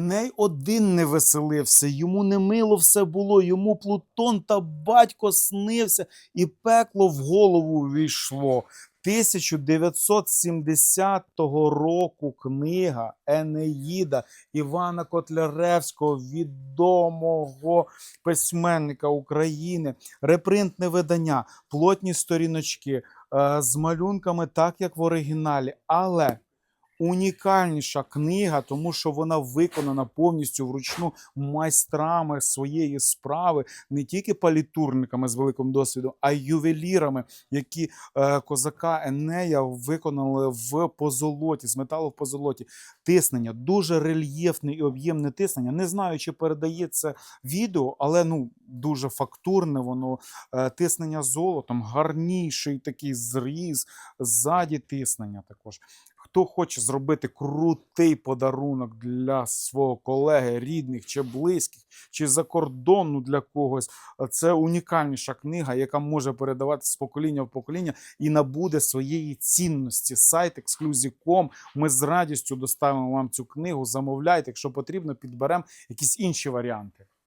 Ней один не веселився, йому не мило все було, йому Плутон та батько снився, і пекло в голову війшло. 1970 року книга Енеїда Івана Котляревського, відомого письменника України, репринтне видання, плотні сторіночки е, з малюнками, так як в оригіналі. Але унікальніша книга, тому що вона виконана повністю вручну майстрами своєї справи, не тільки палітурниками з великим досвідом, а й ювелірами, які е, козака Енея виконали в позолоті, з металу в позолоті. Тиснення, дуже рельєфне і об'ємне тиснення. Не знаю, чи передається відео, але ну дуже фактурне воно. Е, тиснення золотом, гарніший такий зріз, ззаді тиснення також. Хто хоче зробити крутий подарунок для свого колеги, рідних чи близьких, чи за кордону для когось, це унікальніша книга, яка може передаватися з покоління в покоління і набуде своєї цінності. Сайт Exclusive.com. Ми з радістю доставимо вам цю книгу. Замовляйте, якщо потрібно, підберемо якісь інші варіанти.